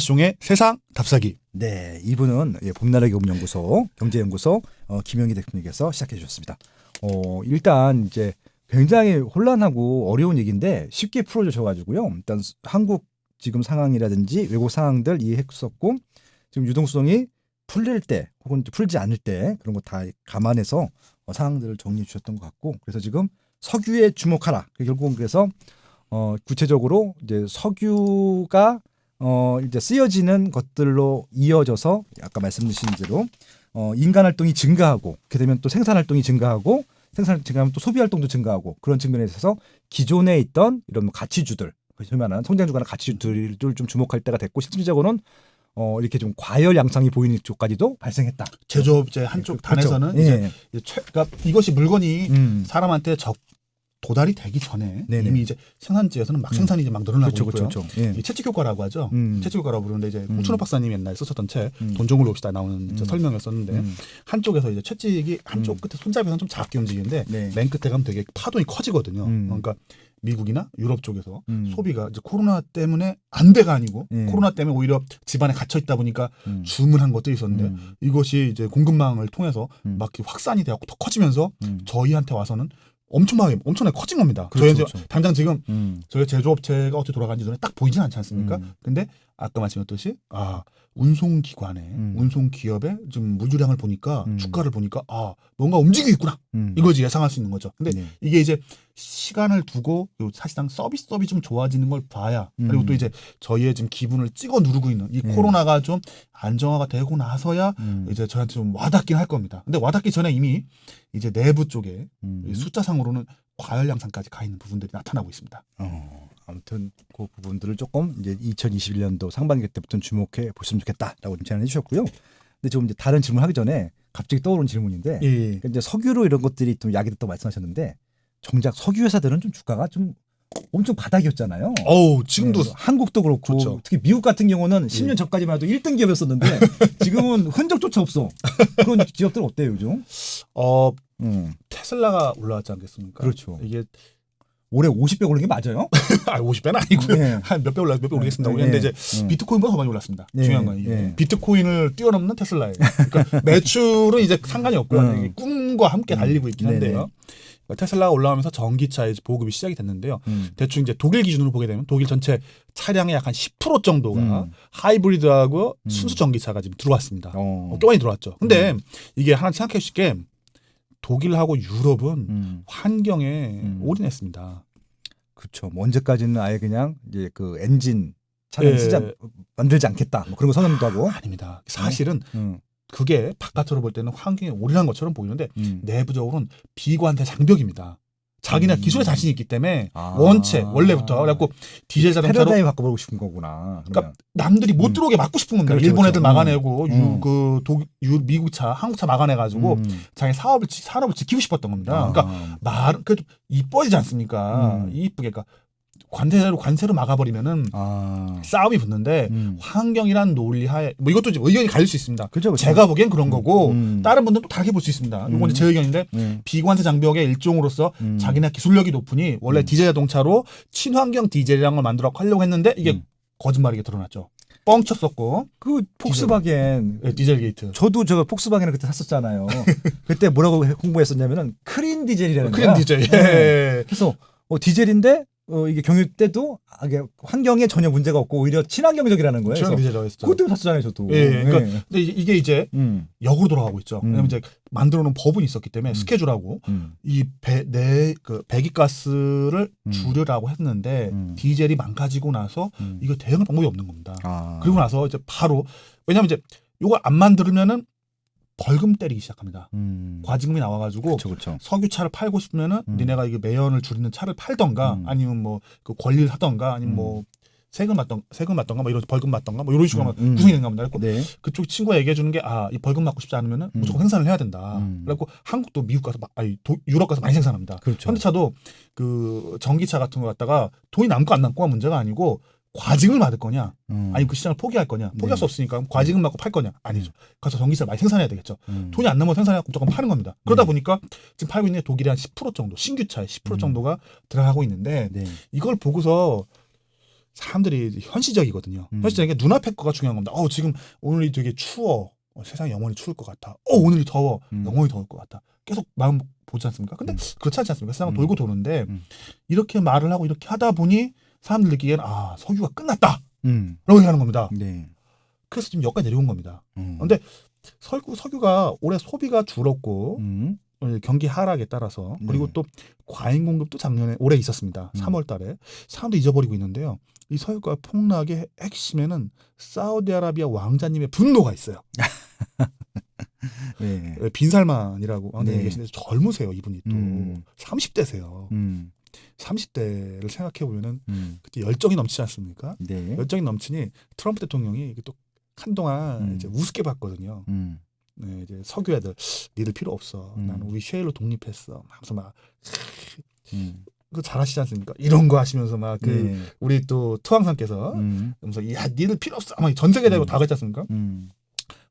빠숑의 세상 답사기. 네, 이분은 예, 봄나라 교업연구소 경제연구소 어, 김영희 대표님께서 시작해 주셨습니다. 어, 일단 이제 굉장히 혼란하고 어려운 얘기인데 쉽게 풀어주셔가지고요. 일단 수- 한국 지금 상황이라든지 외국 상황들 이해했었고 지금 유동성이 풀릴 때 혹은 풀지 않을 때 그런 거 다 감안해서 어, 상황들을 정리해 주셨던 것 같고 그래서 지금 석유에 주목하라. 결국은 그래서 어, 구체적으로 이제 석유가 어 이제 쓰여지는 것들로 이어져서 아까 말씀드린 대로 어 인간 활동이 증가하고 그렇게 되면 또 생산 활동이 증가하고 생산 증가하면 또 소비 활동도 증가하고 그런 측면에 있어서 기존에 있던 이런 뭐 가치주들 소위 말하는 성장주가나 가치주들을 좀 주목할 때가 됐고 실질적으로는 어 이렇게 좀 과열 양상이 보이는 쪽까지도 발생했다. 제조업체 한쪽 단에서는 그렇죠. 이제 예. 최, 그러니까 이것이 물건이 음. 사람한테 적 도달이 되기 전에 네네. 이미 이제 생산지에서는 막 생산이 이제 막 늘어나고 그렇죠, 있고요. 그렇죠, 그렇죠. 예. 이 채찍 효과라고 하죠. 음. 채찍 효과라고 부르는데 이제 음. 홍춘호 박사님이 옛날에 썼었던 책 음. 돈종을 봅시다 나오는 음. 설명을 썼는데 음. 한쪽에서 이제 채찍이 한쪽 음. 끝에 손잡이에서는 좀 작게 움직이는데 네. 맨 끝에 가면 되게 파동이 커지거든요. 음. 그러니까 미국이나 유럽 쪽에서 음. 소비가 이제 코로나 때문에 안 돼가 아니고 음. 코로나 때문에 오히려 집안에 갇혀 있다 보니까 음. 주문한 것들이 있었는데 음. 이것이 이제 공급망을 통해서 음. 막 확산이 되고 더 커지면서 음. 저희한테 와서는 엄청나게 엄청나게 커진 겁니다. 그렇죠, 저희 그렇죠. 당장 지금 음. 저희 제조업체가 어떻게 돌아가는지 눈에 딱 보이진 않지 않습니까? 음. 근데 아까 말씀드렸듯이 아 운송 기관에 음. 운송 기업의 좀 물류량을 보니까 음. 주가를 보니까 아 뭔가 움직이고 있구나 음. 이거지 예상할 수 있는 거죠. 근데 네. 이게 이제 시간을 두고 요 사실상 서비스업이 좀 좋아지는 걸 봐야 그리고 음. 또 이제 저희의 지금 기분을 찍어 누르고 있는 이 음. 코로나가 좀 안정화가 되고 나서야 음. 이제 저한테 좀 와닿긴 할 겁니다. 근데 와닿기 전에 이미 이제 내부 쪽에 음. 이 숫자상으로는 과열 양상까지 가 있는 부분들이 나타나고 있습니다. 어, 아무튼 그 부분들을 조금 이제 2021년도 상반기 때부터 주목해 보시면 좋겠다라고 좀 제안해 주셨고요. 근데 좀 이제 다른 질문 하기 전에 갑자기 떠오른 질문인데 예. 그러니까 이제 석유로 이런 것들이 좀 약이 됐다고 말씀하셨는데 정작 석유 회사들은 좀 주가가 좀 엄청 바닥이었잖아요. 어우 지금도 네, 한국도 그렇고 그렇죠. 특히 미국 같은 경우는 10년 예. 전까지만 해도 1등 기업이었었는데 지금은 흔적조차 없어. 그런 기업들 어때요 요즘? 어 음, 테슬라가 올라왔지 않겠습니까? 그렇죠. 이게 올해 50배 오른 게 맞아요? 아 50배는 아니고요. 네. 한몇 배 올라 몇배 오르겠습니다. 네, 근데 네. 이제 음. 비트코인보다 더 많이 올랐습니다. 네, 중요한 건 이게 네. 비트코인을 뛰어넘는 테슬라예요. 그러니까 매출은 이제 상관이 없고요. 음. 꿈과 함께 음. 달리고 있긴 네네. 한데요. 그러니까 테슬라가 올라오면서 전기차의 보급이 시작이 됐는데요. 음. 대충 이제 독일 기준으로 보게 되면 독일 전체 차량의 약 한 10% 정도가 음. 하이브리드하고 음. 순수 전기차가 지금 들어왔습니다. 어. 어, 꽤 많이 들어왔죠. 근데 이게 하나 생각해 주실 게 독일하고 유럽은 음. 환경에 음. 올인했습니다. 그렇죠. 뭐 언제까지는 아예 그냥 이제 그 엔진 차량 예. 쓰자 만들지 않겠다. 뭐 그런 거 선언도 하고. 아닙니다. 사실은 음. 그게 바깥으로 볼 때는 환경에 올인한 것처럼 보이는데 음. 내부적으로는 비관대 장벽입니다. 자기네 음. 기술에 자신이 있기 때문에 아. 원체 원래부터 그래갖고 디젤 자동차로 패러다임 바꿔보고 싶은 거구나. 그러니까 남들이 못 음. 들어오게 막고 싶은 겁니다. 그렇죠, 일본 그렇죠. 애들 막아내고 음. 유, 그 독, 유, 미국 차, 한국 차 막아내가지고 음. 자기 사업을 지- 산업을 지키고 싶었던 겁니다. 아. 그러니까 말 그래도 이뻐지지 않습니까? 음. 이쁘게 그러니까 관세로 관세로 막아버리면은 아. 싸움이 붙는데 음. 환경이란 논리하에 뭐 이것도 좀 의견이 갈릴 수 있습니다. 그죠, 그죠. 제가 보기엔 그런 거고 음. 다른 분들은 또 다르게 볼 수 있습니다. 이건 음. 이제 제 의견인데 음. 비관세 장벽의 일종으로서 음. 자기네 기술력이 높으니 원래 음. 디젤 자동차로 친환경 디젤이라는 걸 만들어 하려고 했는데 이게 음. 거짓말이게 드러났죠. 뻥쳤었고 그 폭스바겐 예, 디젤 게이트. 저도 저 폭스바겐을 그때 샀었잖아요. 그때 뭐라고 홍보했었냐면은 크린 디젤이라는 크린 거야. 디젤. 네. 예. 그래서 어, 디젤인데 어, 이게 경유 때도 아, 이게 환경에 전혀 문제가 없고 오히려 친환경적이라는 거예요. 친환경 그래서 디젤이라고 했죠. 그것 때문에 샀잖아요, 저도. 예, 예. 그러니까 네. 근데 이게- 이게 이제 음, 역으로 돌아가고 있죠. 음. 왜냐면 이제 만들어 놓은 법은 있었기 때문에 음. 스케줄하고 음, 이배내그 배기가스를 음. 줄여라고 했는데 음. 디젤이 망가지고 나서 음. 이거 대응할 방법이 없는 겁니다. 아. 그리고 나서 이제 바로 왜냐면 이제 요거 안 만들면은 벌금 때리기 시작합니다. 음. 과징금이 나와가지고 그렇죠, 그렇죠. 석유차를 팔고 싶으면은 음. 니네가 이게 매연을 줄이는 차를 팔던가 음. 아니면 뭐 그 권리를 하던가 아니면 음. 뭐 세금 맞던 세금 맞던가 뭐 이런 벌금 맞던가 뭐 이런 식으로 음. 음. 음. 구성이 된가 보다. 네. 그쪽 친구가 얘기해 주는 게 아 이 벌금 맞고 싶지 않으면은 음. 무조건 생산을 해야 된다. 음. 그래갖고 한국도 미국 가서 마- 아니 도- 유럽 가서 많이 생산합니다. 그렇죠. 현대차도 그 전기차 같은 거 갖다가 돈이 남고 안 남고가 문제가 아니고 과징을 받을 거냐 음. 아니 그 시장을 포기할 거냐 포기할 네. 수 없으니까 과징금 받고 팔 거냐 아니죠 가서 전기차를 많이 생산해야 되겠죠 음. 돈이 안 남으면 생산해서 무조건 파는 겁니다 그러다 네. 보니까 지금 팔고 있는 게 독일의 한 10% 정도 신규차의 10% 음. 정도가 들어가고 있는데 네. 이걸 보고서 사람들이 현실적이거든요. 음. 현실적인 게 눈앞의 거가 중요한 겁니다. 어 지금 오늘이 되게 추워. 어, 세상이 영원히 추울 것 같아. 어 오늘이 더워. 음. 영원히 더울 것 같아. 계속 마음 보지 않습니까? 근데 음. 그렇지 않지 않습니까? 세상은 음. 돌고 도는데 음. 이렇게 말을 하고 이렇게 하다 보니 사람들 느끼기에는 아 석유가 끝났다. 음. 라고 얘기하는 겁니다. 네. 그래서 지금 여기까지 내려온 겁니다. 음. 근데 석유, 석유가 올해 소비가 줄었고 음. 어, 경기 하락에 따라서 그리고 네. 또 과잉 공급도 작년에 올해 있었습니다. 음. 3월 달에 사람도 잊어버리고 있는데요. 이 석유가 폭락의 핵심에는 사우디아라비아 왕자님의 분노가 있어요. 네. 빈살만이라고 왕자님 네. 계신데 젊으세요 이분이 또 음. 30대세요. 음. 30대를 생각해 보면은 음. 그때 열정이 넘치지 않습니까? 네. 열정이 넘치니 트럼프 대통령이 또 한동안 음. 이제 우습게 봤거든요. 음. 네, 이제 석유 애들 니들 필요 없어. 음. 나는 우리 셰일로 독립했어. 하면서 막 음. 그 잘하시지 않습니까? 이런 거 하시면서 막그 네. 우리 또 투항상께서 음. 그러면서 야 니들 필요 없어. 아마 전 세계적으로 음. 다 그랬지 않습니까? 음.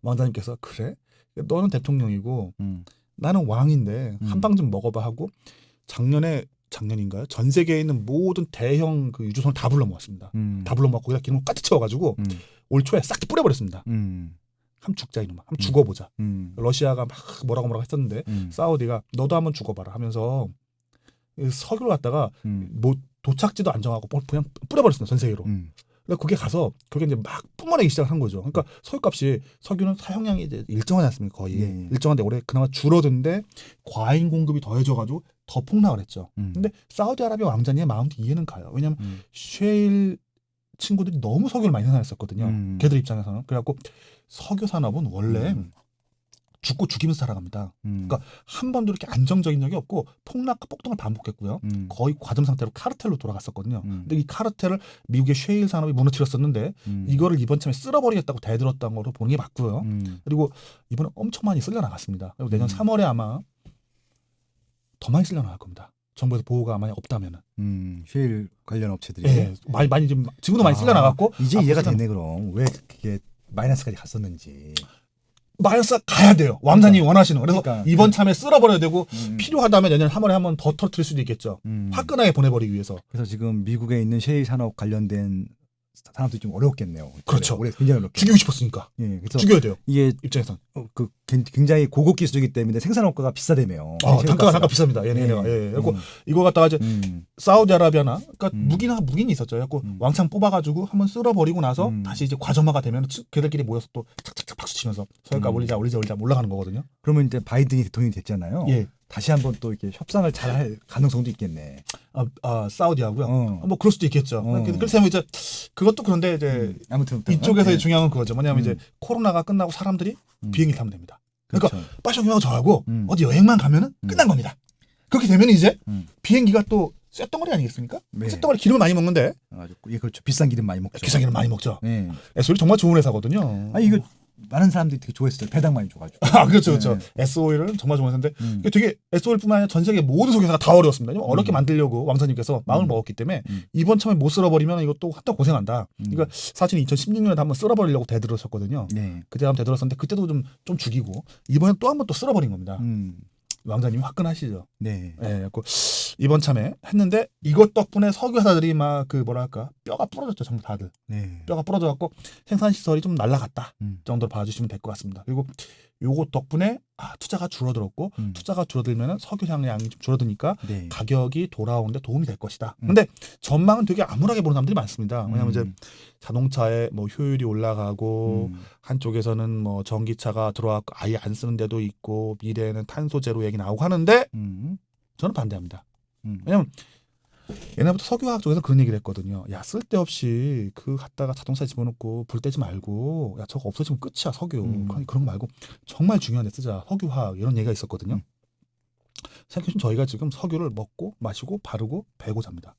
왕자님께서 그래? 너는 대통령이고 음. 나는 왕인데 음. 한방 좀 먹어봐 하고 작년에 작년인가요? 전 세계에 있는 모든 대형 그 유조선을 다 불러 모았습니다. 음. 다 불러 모았고 거기다 기름 가득 채워가지고 음. 올 초에 싹 뿌려버렸습니다. 음. 한번 죽자 이놈아. 한번 음. 죽어보자. 음. 러시아가 막 뭐라고 뭐라고 했었는데 음. 사우디가 너도 한번 죽어봐라 하면서 이 석유를 갖다가 음. 뭐 도착지도 안 정하고 뭐 그냥 뿌려버렸습니다 전 세계로. 음. 그러니까 그게 가서 그게 이제 막 뿜어내기 시작한 거죠. 그러니까 석유값이 석유는 사용량이 이제 일정하지 않습니까 거의 네. 일정한데 올해 그나마 줄어든데 과잉 공급이 더해져가지고 더 폭락을 했죠. 음. 근데 사우디아라비아 왕자님의 마음도 이해는 가요. 왜냐면 음. 쉐일 친구들이 너무 석유를 많이 생산했었거든요. 음. 걔들 입장에서는 그래갖고 석유 산업은 원래 음. 죽고 죽이면서 살아갑니다. 음. 그러니까 한 번도 이렇게 안정적인 적이 없고 폭락과 폭등을 반복했고요. 음. 거의 과점 상태로 카르텔로 돌아갔었거든요. 음. 근데 이 카르텔을 미국의 쉐일 산업이 무너뜨렸었는데 음. 이거를 이번 참에 쓸어버리겠다고 대들었던 거로 보는 게 맞고요. 음. 그리고 이번에 엄청 많이 쓸려 나갔습니다. 그리고 내년 음. 3월에 아마 더 많이 쓸려 나갈 겁니다. 정부에서 보호가 만약 없다면은. 음. 쉐일 관련 업체들이 예, 많이 많이 지금 지금도 많이 쓸려 아, 나갔고 이제 앞으로 이해가 되네 그럼 왜 그게 마이너스까지 갔었는지. 마이너스 가야 돼요. 왕자님이 원하시는. 거. 그래서 그러니까. 이번 참에 쓸어버려야 되고 음. 필요하다면 내년 3월에 한 번 더 터뜨릴 수도 있겠죠. 음. 화끈하게 보내버리기 위해서. 그래서 지금 미국에 있는 쉐일 산업 관련된 산업들이 좀 어렵겠네요. 그렇죠. 올해 굉장히 어렵겠네요. 죽이고 싶었으니까 예, 그래서 죽여야 돼요. 이게 입장에선. 어, 그 굉장히 고급 기술이기 때문에 생산 원가가 비싸대며. 아, 단가가 단가 비쌉니다. 얘네 예. 얘네가. 예. 그리고 음. 이거 갖다가 이제 음. 사우디아라비아나 그러니까 음. 무기나 무기는 있었죠. 그래갖고 음. 왕창 뽑아가지고 한번 쓸어버리고 나서 음. 다시 이제 과점화가 되면 걔들끼리 모여서 또 착착착 박수 치면서 서울가 음. 올리자 올리자 올리자 올라가는 거거든요. 그러면 이제 바이든이 대통령이 됐잖아요. 예. 다시 한번 또 이렇게 협상을 잘 할 가능성도 있겠네. 아, 아 사우디하고요. 어. 뭐 그럴 수도 있겠죠. 어. 그래서 뭐 이제 그것도 그런데 이제 음. 아무튼 이쪽에서의 네. 중요한 건 그거죠. 뭐냐면 음. 이제 코로나가 끝나고 사람들이 음. 비행기 타면 됩니다. 그러니까 그렇죠. 빠셔경하고 저하고 음. 어디 여행만 가면은 음. 끝난 겁니다. 그렇게 되면 이제 음. 비행기가 또 쇳덩어리 아니겠습니까? 네. 쇳덩어리 기름을 많이 먹는데 아주 예, 그렇죠. 비싼 기름 많이 먹죠. 비싼 기름 많이 먹죠. 네. 에소일 정말 좋은 회사거든요. 아 이거 많은 사람들이 되게 좋아했어요. 배당 많이 줘가지고. 아 그렇죠 그렇죠. 네. SO일은 정말 좋은 회사인데 음. 이게 되게 SO일뿐만 아니라 전 세계 모든 소개사가 다 어려웠습니다. 왜냐면 어렵게 음. 만들려고 왕사님께서 마음을 음. 먹었기 때문에 음. 이번 참에 못 쓸어버리면 이것도 한참 고생한다. 음. 그러니까 사실 2016년에 한번 쓸어버리려고 대들었었거든요. 네. 그때 한번 대들었었는데 그때도 좀 좀 죽이고 이번에 또 한 번 또 쓸어버린 겁니다. 음. 왕자님이 화끈하시죠. 네. 예, 그래갖고 이번 참에 했는데 이것 덕분에 석유 회사들이 막 그 뭐랄까 뼈가 부러졌죠, 전부 다들 네. 뼈가 부러져 갖고 생산 시설이 좀 날라갔다 음. 정도로 봐주시면 될 것 같습니다. 그리고 요것 덕분에 아 투자가 줄어들었고 음. 투자가 줄어들면 석유 향량이 좀 줄어드니까 네. 가격이 돌아오는데 도움이 될 것이다. 음. 근데 전망은 되게 암울하게 보는 사람들이 많습니다. 왜냐하면 이제 음. 자동차의 뭐 효율이 올라가고 음. 한쪽에서는 뭐 전기차가 들어왔고 아예 안 쓰는 데도 있고 미래에는 탄소 제로 얘기 나오고 하는데 음. 저는 반대합니다. 음. 왜냐면 옛날부터 석유화학 쪽에서 그런 얘기를 했거든요. 야 쓸데없이 그 갖다가 자동차에 집어넣고 불 떼지 말고 야 저거 없어지면 끝이야 석유. 음. 그러니 그런 거 말고 정말 중요한 데 쓰자 석유화학 이런 얘기가 있었거든요. 음. 생각해보면 저희가 지금 석유를 먹고 마시고 바르고 베고 잡니다.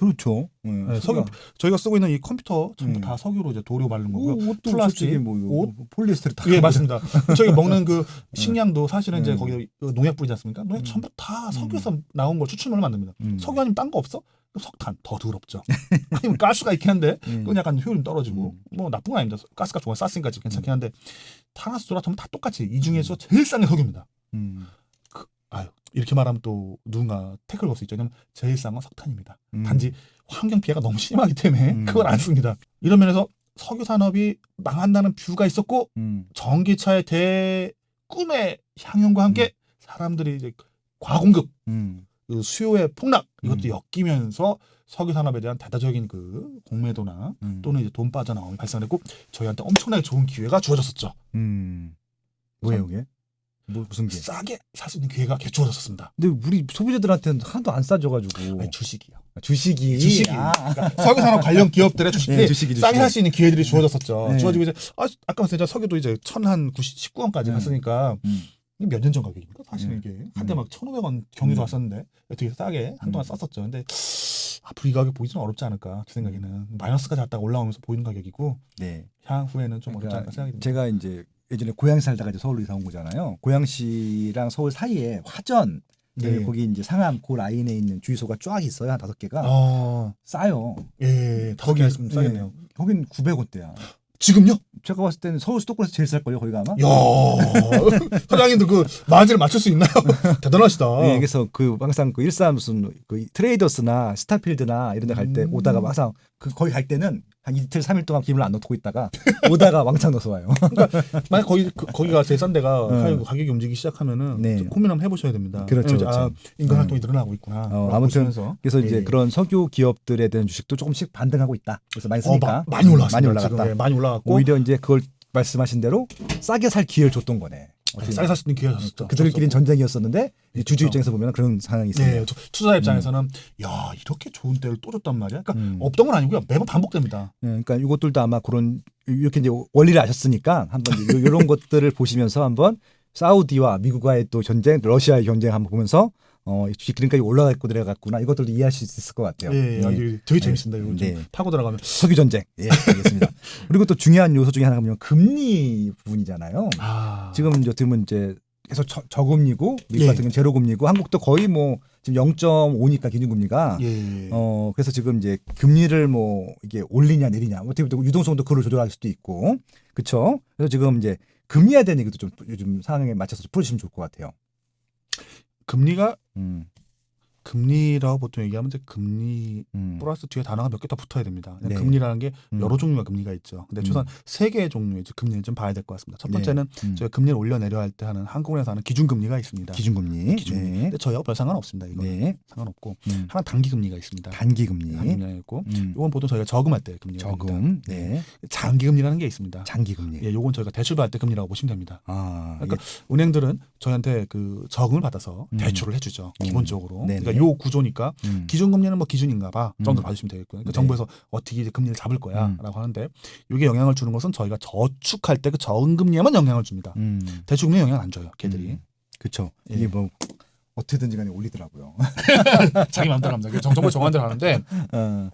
그렇죠. 네, 네, 석유가- 저희가 쓰고 있는 이 컴퓨터 전부 음. 다 석유로 이제 도료 바른 거고요. 플라스틱, 뭐 옷? 폴리에스테르 다. 예 맞습니다. 저희가 먹는 그 식량도 사실은 이제 음. 거기 농약 뿌리지 않습니까? 농약 음. 전부 다 석유에서 나온 걸 추출물로 만듭니다. 음. 석유 아니면 딴 거 없어? 석탄 더 더럽죠. 아니면 가스가 있긴 한데 음. 그건 약간 효율이 떨어지고 음. 뭐 나쁜 건 아닙니다. 가스가 좋아 쌌으니까 지금 괜찮긴 한데 탄화수소라 하면 다 똑같이 이 중에서 제일 싼 게 석유입니다. 음. 아유 이렇게 말하면 또 누군가 태클 걸 수 있죠. 왜냐면 제일 싼건 석탄입니다. 음. 단지 환경 피해가 너무 심하기 때문에 음. 그걸 안 씁니다. 이런 면에서 석유 산업이 망한다는 뷰가 있었고 음. 전기차의 대 꿈의 향연과 함께 사람들이 이제 과공급 음. 그 수요의 폭락 이것도 음. 엮이면서 석유 산업에 대한 대대적인 그 공매도나 음. 또는 이제 돈 빠져나옴이 발생했고 저희한테 엄청나게 좋은 기회가 주어졌었죠. 음. 뭐예요, 이게? 뭐 무슨 게? 싸게 살 수 있는 기회가 주어졌었습니다. 근데 우리 소비자들한테는 하나도 안 싸져가지고 아니, 주식이요. 주식이 주식이. 아, 그러니까 석유 산업 관련 기업들의 주식이 네, 주식이, 싸게 주식이. 살수 있는 기회들이 주어졌었죠. 네. 주어지고 이제 아, 아까 말씀드린 석유도 이제 천한 19원까지 네. 갔으니까 음. 몇년 전 가격입니까? 사실 네. 이게 한때 막 1,500원 경유도 음. 왔었는데 되게 싸게 한동안 음. 쌌었죠. 근데 앞으로 이 가격 보기 좀 어렵지 않을까 제 생각에는 마이너스까지 갔다가 올라오면서 보이는 가격이고 네. 향후에는 좀 어렵지 그러니까 않을까 생각이 듭니다. 제가 이제 예전에 고향 살다가 이제 서울로 이사 온 거잖아요. 고양시랑 서울 사이에 화전 네. 거기 이제 상암 그 라인에 있는 주유소가 쫙 있어요. 한 다섯 개가 아, 싸요. 예, 다섯 개 있으면 싸겠네요. 예, 거긴 900원대야. 지금요? 제가 봤을 때는 서울 수도권에서 제일 쌀 걸요. 거기가 아마. 야, 사장님도 그 마진을 맞출 수 있나요? 대단하시다. 예, 그래서 그 항상 그 일산 무슨 그 트레이더스나 스타필드나 이런 데 갈때 음. 오다가 항상 그 거기 갈 때는 한 이틀 삼일 동안 기름을 안 넣고 있다가 오다가 왕창 넣어서 와요. 만약 거기 그, 거기가 제일 싼 데가 어. 가격- 가격이 움직이기 시작하면은 네. 좀 고민 한번 해보셔야 됩니다. 그렇죠, 이제, 아, 그렇죠. 인간 음. 활동이 늘어나고 있구나. 어, 아무튼 보시면서. 그래서 이제 예. 그런 석유 기업들에 대한 주식도 조금씩 반등하고 있다. 그래서 많이 어, 쓰니까 마- 많이 올라갔습니다. 많이 올라갔다. 예, 많이 올라갔고 오히려 이제 그걸 말씀하신 대로 싸게 살 기회를 줬던 거네. 싸게 살 수 있는 기회가 졌었죠. 그들끼리는 전쟁이었었는데 이 주주 그렇죠. 입장에서 보면 그런 상황이 있어요. 네, 투- 투자 입장에서는 야 이렇게 좋은 때를 또 줬단 말이야. 그러니까 음. 없던 건 아니고요. 매번 반복됩니다. 예, 그러니까 이것들도 아마 그런 이렇게 이제 원리를 아셨으니까 한번 이런 것들을 보시면서 한번 사우디와 미국과의 또 전쟁, 러시아의 전쟁 한번 보면서 어, 기름까지 올라가고 내려갔구나 이것들도 이해하실 수 있을 것 같아요. 예, 예. 아, 이게 되게 재밌습니다. 이거 좀 네. 파고 들어가면 석유 전쟁. 예, 알겠습니다. 그리고 또 중요한 요소 중에 하나가 뭐냐면 금리 부분이잖아요. 아 지금 이제 들으면 이제 계속 저, 저금리고 미국 예. 같은 경우는 제로금리고 한국도 거의 뭐 지금 0.5니까 기준금리가 예. 어 그래서 지금 이제 금리를 뭐 이게 올리냐 내리냐 뭐 어떻게 보면 유동성도 그걸 조절할 수도 있고 그렇죠. 그래서 지금 이제 금리에 대한 얘기도 좀 요즘 상황에 맞춰서 좀 풀어주시면 좋을 것 같아요. 금리가 음, 금리라고 보통 얘기하면 이제 금리 음, 플러스 뒤에 단어가 몇 개 더 붙어야 됩니다. 네. 금리라는 게 음, 여러 종류의 금리가 있죠. 근데 음. 최소한 세 개의 종류의 금리를 좀 봐야 될 것 같습니다. 첫 네. 번째는 음. 저희가 금리를 올려 내려 할 때 하는 한국은행에서 하는 기준금리가 있습니다. 기준금리. 기준금리. 네. 근데 저희하고 별 상관 없습니다. 이거 네. 상관없고 음, 하나 단기금리가 있습니다. 단기금리. 단기금리가 있고 음, 이건 보통 저희가 저금할 때 금리가. 저금. 네. 장기금리라는 게 있습니다. 장기금리. 예, 요건 저희가 대출 받을 때 금리라고 보시면 됩니다. 아, 그러니까 은행들은 저희한테 그 저금을 받아서 음. 대출을 해주죠. 음. 기본적으로. 그러니까 요 구조니까 예. 음, 기준금리는 뭐 기준인가봐 음. 정도 봐주시면 되겠고요. 그러니까 네. 정부에서 어떻게 이제 금리를 잡을 음. 거야라고 하는데 이게 영향을 주는 것은 저희가 저축할 때 그 저금금리에만 영향을 줍니다. 음, 대출금리 영향 안 줘요. 걔들이 음. 그렇죠. 예. 이게 뭐 어떻게든지 간에 올리더라고요. 자기 마음대로 합니다. 정- 정말 정한 대로 하는데 어,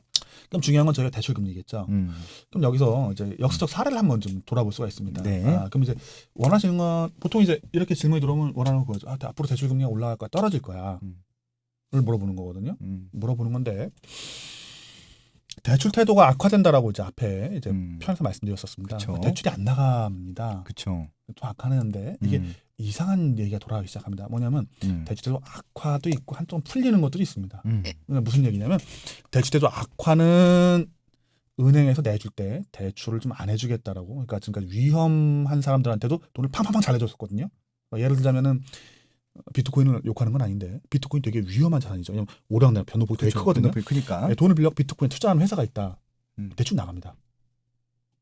그럼 중요한 건 저희가 대출 금리겠죠. 음, 그럼 여기서 이제 역사적 사례를 한번 좀 돌아볼 수가 있습니다. 네. 아, 그럼 이제 원하시는 건 보통 이제 이렇게 질문이 들어오면 원하는 거죠. 아, 앞으로 대출 금리가 올라갈 거야, 떨어질 거야. 음. 를 물어보는 거거든요. 음, 물어보는 건데 대출 태도가 악화된다라고 이제 앞에 이제 음. 편에서 말씀드렸었습니다. 그쵸. 대출이 안 나갑니다. 그렇죠. 또 악화하는데 이게 음, 이상한 얘기가 돌아가기 시작합니다. 뭐냐면 음, 대출태도 악화도 있고 한쪽 풀리는 것들이 있습니다. 음, 그러니까 무슨 얘기냐면 대출태도 악화는 은행에서 내줄 때 대출을 좀 안 해주겠다라고 그러니까 지금까지 위험한 사람들한테도 돈을 팡팡팡 잘해줬었거든요. 그러니까 예를 들자면은 비트코인을 욕하는 건 아닌데 비트코인 되게 위험한 자산이죠. 왜냐면 오락내락 변동폭이 되게 그렇죠. 크거든요. 크니까. 예, 돈을 빌려 비트코인 투자하는 회사가 있다. 음. 대출 나갑니다.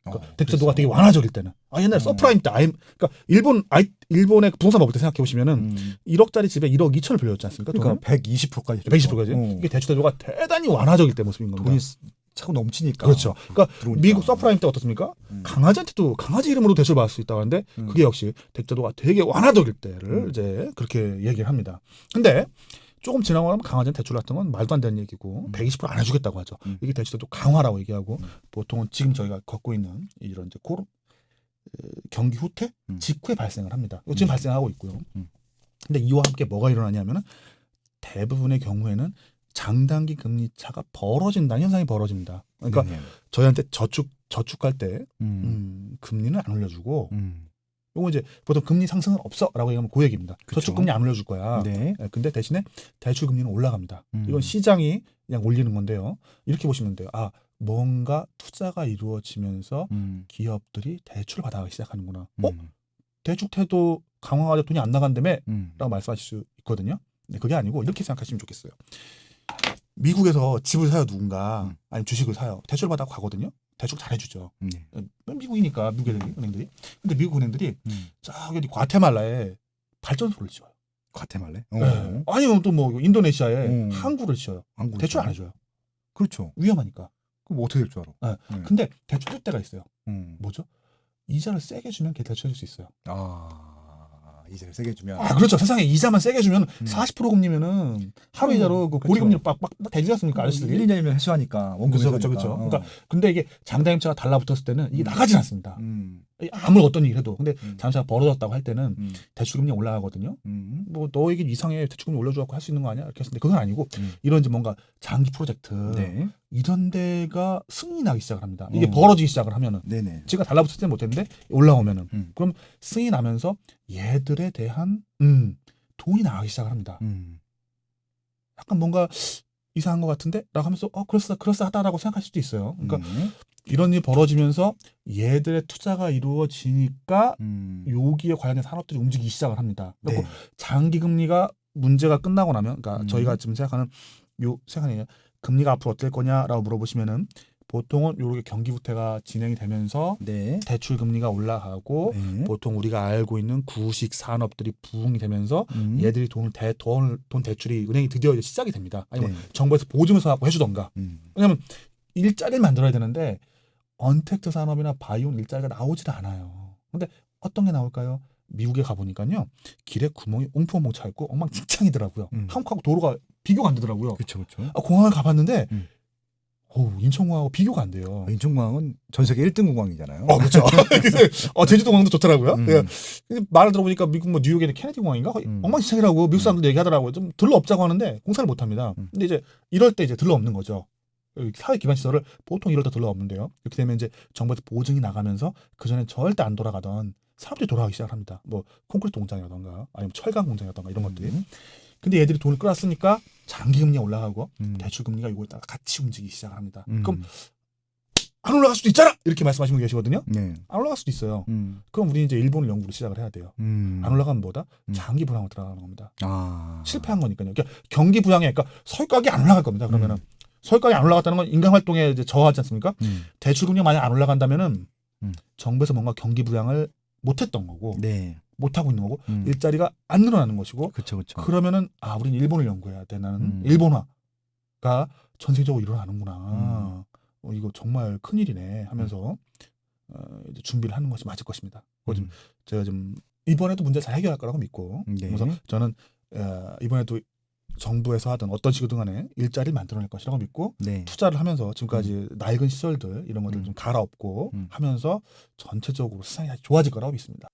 그러니까 어, 대출도가 그래서. 되게 완화적일 때는 아 옛날 에 어. 서프라임 때 아이 그러니까 일본 아이 일본의 그 부동산 먹을 때 생각해 보시면은 음. 1억짜리 집에 1억 2천을 빌려줬지 않습니까? 그러니까 120%까지. 120%까지. 어. 이게 대출대도가 대단히 완화적일 때 모습인 겁니다. 돈이 쓰- 차고 넘치니까. 그렇죠. 그러니까 들어오니까. 미국 서프라임 때 어떻습니까? 음. 강아지한테도 강아지 이름으로 대출 받을 수 있다고 하는데 음. 그게 역시 대출도가 되게 완화적일 때를 음. 이제 그렇게 얘기를 합니다. 근데 조금 지나고 나면 강아지한테 대출 같은 건 말도 안 되는 얘기고 음. 120%안 해주겠다고 하죠. 음. 이게 대출도 강화라고 얘기하고 음. 보통은 지금 저희가 겪고 있는 이런 이제 코로 어, 경기 후퇴 음. 직후에 발생을 합니다. 지금 음. 발생하고 있고요. 음. 근데 이와 함께 뭐가 일어나냐면은 대부분의 경우에는 장단기 금리 차가 벌어진다는 현상이 벌어집니다. 그러니까 네네. 저희한테 저축 저축할 때 음. 음, 금리는 안 올려주고 음. 요거 이제 보통 금리 상승은 없어라고 얘기하면 그 얘기입니다. 그쵸. 저축 금리 안 올려줄 거야. 네. 예, 근데 대신에 대출 금리는 올라갑니다. 음. 이건 시장이 그냥 올리는 건데요. 이렇게 보시면 돼요. 아 뭔가 투자가 이루어지면서 음. 기업들이 대출을 받아가기 시작하는구나. 어? 음. 대출 태도 강화가 돈이 안 나간다며? 음. 라고 말씀하실 수 있거든요. 네, 그게 아니고 이렇게 생각하시면 좋겠어요. 미국에서 집을 사요 누군가 음. 아니면 주식을 사요 대출 받아 가거든요. 대출 잘해주죠. 네. 미국이니까 미국 은행들이. 근데 미국 은행들이 음. 저기 과테말라에 발전소를 지어요. 과테말레. 네. 아니면 또 뭐 인도네시아에 음. 항구를 지어요. 한국 대출 안 해줘요. 그렇죠. 위험하니까. 그럼 어떻게 될 줄 알아? 네. 네. 근데 대출 줄 때가 있어요. 음. 뭐죠? 이자를 세게 주면 걔 대출해줄 수 있어요. 아 이자를 세게 주면. 아 그렇죠. 세상에 이자만 세게 주면 음. 40% 금리면은 하루 음, 이자로 그 그쵸. 고리금리 빡빡 대지 않습니까 일 아저씨들이? 1, 2년이면 회수하니까 원금 회수하니까. 그쵸, 그쵸. 어. 그러니까 근데 이게 장다임차가 달라붙었을 때는 이게 음. 나가진 않습니다. 음. 아무리 어떤 얘기를 해도 근데 음. 장차가 벌어졌다고 할 때는 음. 대출금리 올라가거든요. 음. 뭐 너에게 이상해 대출금리 올려줘갖고 할 수 있는 거 아니야? 이렇게 했는데 그건 아니고 음. 이런 이제 뭔가 장기 프로젝트 네. 이런 데가 승인이 나기 시작을 합니다. 이게 어. 벌어지기 시작을 하면은 네네. 제가 달라붙을 때는 못했는데 올라오면은 음. 그럼 승인이 나면서 얘들에 대한 음 돈이 나가기 시작을 합니다. 음. 약간 뭔가 이상한 것 같은데? 라고 하면서 어 그럴싸 그럴싸하다라고 생각할 수도 있어요. 그러니까 음. 이런 일이 벌어지면서 얘들의 투자가 이루어지니까 음. 여기에 관련된 산업들이 움직이기 시작을 합니다. 그리고 네. 장기 금리가 문제가 끝나고 나면 그러니까 음. 저희가 지금 생각하는 요 생각하는 금리가 앞으로 어떨 거냐라고 물어보시면은 보통은 요렇게 경기 부태가 진행이 되면서 네. 대출 금리가 올라가고 네. 보통 우리가 알고 있는 구식 산업들이 부흥이 되면서 음. 얘들이 돈을 대, 돈, 돈 대출이 은행이 드디어 이제 시작이 됩니다. 아니면 네. 정부에서 보증서 갖고 해주던가. 음. 왜냐면 일자리를 만들어야 되는데 언택트 산업이나 바이오는 일자리가 나오질 않아요. 근데 어떤 게 나올까요? 미국에 가보니까요. 길에 구멍이 옹풍옹풍 차 있고 엉망진창이더라고요. 음. 한국하고 도로가 비교가 안 되더라고요. 그렇죠, 그렇죠. 아, 공항을 가봤는데 음. 어우, 인천공항하고 비교가 안 돼요. 인천공항은 전 세계 1등 공항이잖아요. 어, 그렇죠. 어, 제주도 공항도 좋더라고요. 음. 예. 근데 말을 들어보니까 미국 뭐 뉴욕에는 케네디 공항인가 음. 엉망진창이라고 미국 사람들 얘기하더라고요. 좀 들러 없자고 하는데 공사를 못 합니다. 음. 근데 이제 이럴 때 이제 들러 없는 거죠. 사회 기반 시설을 보통 이럴 때 들러 없는데요. 이렇게 되면 이제 정부에서 보증이 나가면서 그 전에 절대 안 돌아가던 사람들이 돌아가기 시작합니다. 뭐 콘크리트 공장이라던가 아니면 철강 공장이라던가 이런 것들이. 음. 근데 얘들이 돈을 끌었으니까 장기 금리가 올라가고 음. 대출 금리가 이걸 따라 같이 움직이기 시작합니다. 음. 그럼 안 올라갈 수도 있잖아 이렇게 말씀하시는 분 계시거든요. 네. 안 올라갈 수도 있어요. 음. 그럼 우리 이제 일본을 연구를 시작을 해야 돼요. 음. 안 올라가면 뭐다? 음. 장기 불황으로 들어가는 겁니다. 아. 실패한 거니까요. 그러니까 경기 부양에 그러니까 설가격이 안 올라갈 겁니다. 그러면은 음. 설가격이 안 올라갔다는 건 인간 활동에 이제 저하지 않습니까? 음. 대출 금리가 만약 안 올라간다면은 음. 정부에서 뭔가 경기 부양을 못 했던 거고 네. 못 하고 있는 거고 음. 일자리가 안 늘어나는 것이고 그렇죠, 그렇죠. 그러면은 아 우리는 일본을 연구해야 되는 음. 일본화가 전 세계적으로 일어나는구나. 음. 어, 이거 정말 큰 일이네 하면서 어, 이제 준비를 하는 것이 맞을 것입니다. 그거 좀 음. 제가 좀 이번에도 문제 잘 해결할 거라고 믿고 네. 그래서 저는 어, 이번에도 정부에서 하든 어떤 식으로 간에 일자리를 만들어낼 것이라고 믿고 네. 투자를 하면서 지금까지 낡은 시설들 이런 것들 음. 좀 갈아엎고 음. 하면서 전체적으로 세상이 좋아질 거라고 믿습니다.